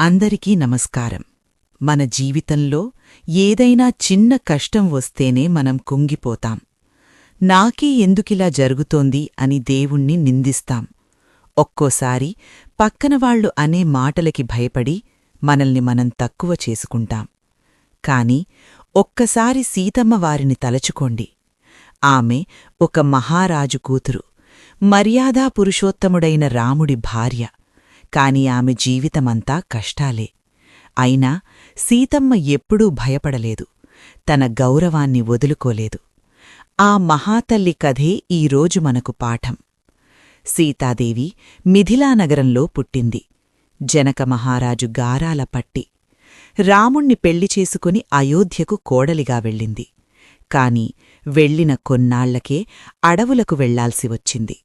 అందరికీ నమస్కారం. మన జీవితంలో ఏదైనా చిన్న కష్టం వస్తేనే మనం కుంగిపోతాం. నాకే ఎందుకిలా జరుగుతోంది అని దేవుణ్ణి నిందిస్తాం. ఒక్కోసారి పక్కనవాళ్ళు అనే మాటలకి భయపడి మనల్ని మనం తక్కువ చేసుకుంటాం. కాని ఒక్కసారి సీతమ్మ వారిని తలచుకోండి. ఆమె ఒక మహారాజు కూతురు మర్యాదా పురుషోత్తముడైన రాముడి భార్య. కాని ఆమె జీవితమంతా కష్టాలే. అయినా సీతమ్మ ఎప్పుడూ భయపడలేదు. తన గౌరవాన్ని వదులుకోలేదు. ఆ మహాతల్లి కథే ఈరోజు మనకు పాఠం. సీతాదేవి మిథిలానగరంలో పుట్టింది. జనక మహారాజు గారాల పట్టి. రాముణ్ణి పెళ్ళి చేసుకుని అయోధ్యకు కోడలిగా వెళ్ళింది. కాని వెళ్ళిన కొన్నాళ్ళకే అడవులకు వెళ్ళాల్సి వచ్చింది.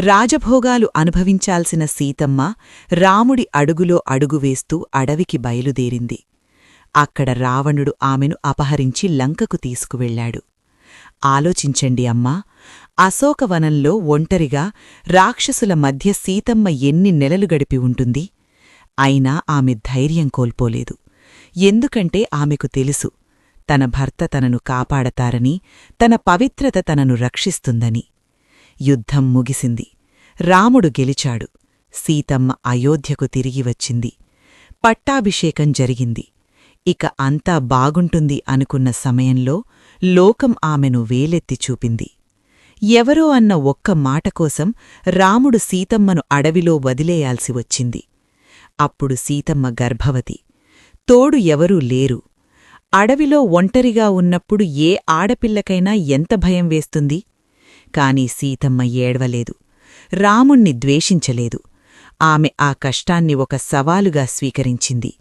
రాజభోగాలు అనుభవించాల్సిన సీతమ్మ రాముడి అడుగులో అడుగు వేస్తూ అడవికి బయలుదేరింది. అక్కడ రావణుడు ఆమెను అపహరించి లంకకు తీసుకువెళ్ళాడు ఆలోచించండి అమ్మా అశోకవనంలో ఒంటరిగా రాక్షసుల మధ్య సీతమ్మ ఎన్ని నెలలు గడిపి ఉంటుంది? అయినా ఆమె ధైర్యం కోల్పోలేదు. ఎందుకంటే ఆమెకు తెలుసు తన భర్త తనను కాపాడతారని తన పవిత్రత తనను రక్షిస్తుందని. యుద్ధం ముగిసింది. రాముడు గెలిచాడు. సీతమ్మ అయోధ్యకు తిరిగి వచ్చింది. పట్టాభిషేకం జరిగింది. ఇక అంతా బాగుంటుంది అనుకున్న సమయంలో లోకం ఆమెను వేలెత్తి చూపింది. ఎవరో అన్న ఒక్క మాట కోసం రాముడు సీతమ్మను అడవిలో వదిలేయాల్సి వచ్చింది. అప్పుడు సీతమ్మ గర్భవతి. తోడు ఎవరూ లేరు. అడవిలో ఒంటరిగా ఉన్నప్పుడు ఏ ఆడపిల్లకైనా ఎంత భయం వేస్తుంది? కాని సీతమ్మ ఏడ్వలేదు. రాముణ్ణి ద్వేషించలేదు. ఆమె ఆ కష్టాన్ని ఒక సవాలుగా స్వీకరించింది.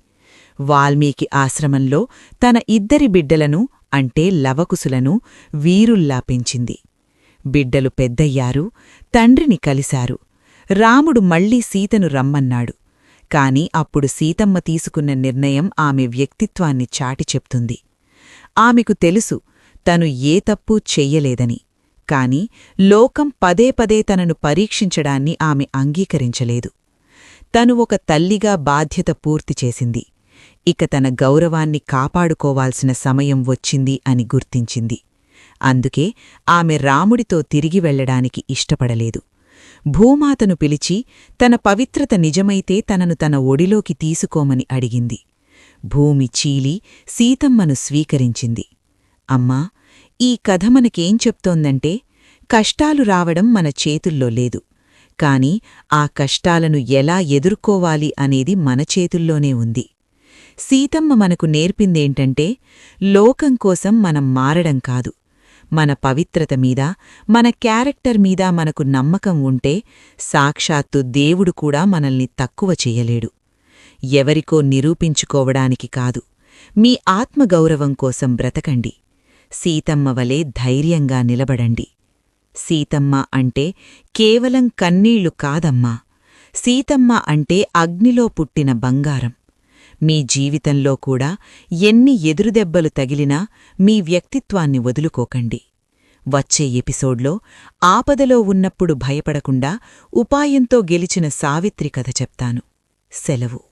వాల్మీకి ఆశ్రమంలో తన ఇద్దరి బిడ్డలను అంటే లవకుసులను వీరుల్లా పెంచింది. బిడ్డలు పెద్దయ్యారు తండ్రిని కలిశారు. రాముడు మళ్ళీ సీతను రమ్మన్నాడు. కాని అప్పుడు సీతమ్మ తీసుకున్న నిర్ణయం ఆమె వ్యక్తిత్వాన్ని చాటి చెప్తుంది. ఆమెకు తెలుసు తను ఏ తప్పూ చెయ్యలేదని. కాని లోకం పదే పదే తనను పరీక్షించడాన్ని ఆమె అంగీకరించలేదు. తను ఒక తల్లిగా బాధ్యత పూర్తి చేసింది. ఇక తన గౌరవాన్ని కాపాడుకోవాల్సిన సమయం వచ్చింది అని గుర్తించింది. అందుకే ఆమె రాముడితో తిరిగి వెళ్ళడానికి ఇష్టపడలేదు. భూమాతను పిలిచి తన పవిత్రత నిజమైతే తనను తన ఒడిలోకి తీసుకోమని అడిగింది. భూమి చీలి సీతమ్మను స్వీకరించింది. అమ్మా ఈ కథ మనకేం చెప్తోందంటే కష్టాలు రావడం మన చేతుల్లో లేదు. కాని ఆ కష్టాలను ఎలా ఎదుర్కోవాలి అనేది మన చేతుల్లోనే ఉంది. సీతమ్మ మనకు నేర్పిందేంటంటే లోకం కోసం మనం మారడం కాదు. మన పవిత్రత మీద మన క్యారెక్టర్ మీద మనకు నమ్మకం ఉంటే సాక్షాత్తు దేవుడు కూడా మనల్ని తక్కువ చెయ్యలేడు ఎవరికో నిరూపించుకోవడానికి కాదు. మీ ఆత్మగౌరవం కోసం బ్రతకండి. సీతమ్మ వలె ధైర్యంగా నిలబడండి. సీతమ్మ అంటే కేవలం కన్నీళ్ళు కాదమ్మా. సీతమ్మ అంటే అగ్నిలో పుట్టిన బంగారం. మీ జీవితంలో కూడా ఎన్ని ఎదురుదెబ్బలు తగిలినా మీ వ్యక్తిత్వాన్ని వదులుకోకండి. వచ్చే ఎపిసోడ్లో ఆపదలో ఉన్నప్పుడు భయపడకుండా ఉపాయంతో గెలిచిన సావిత్రి కథ చెప్తాను. సెలవు.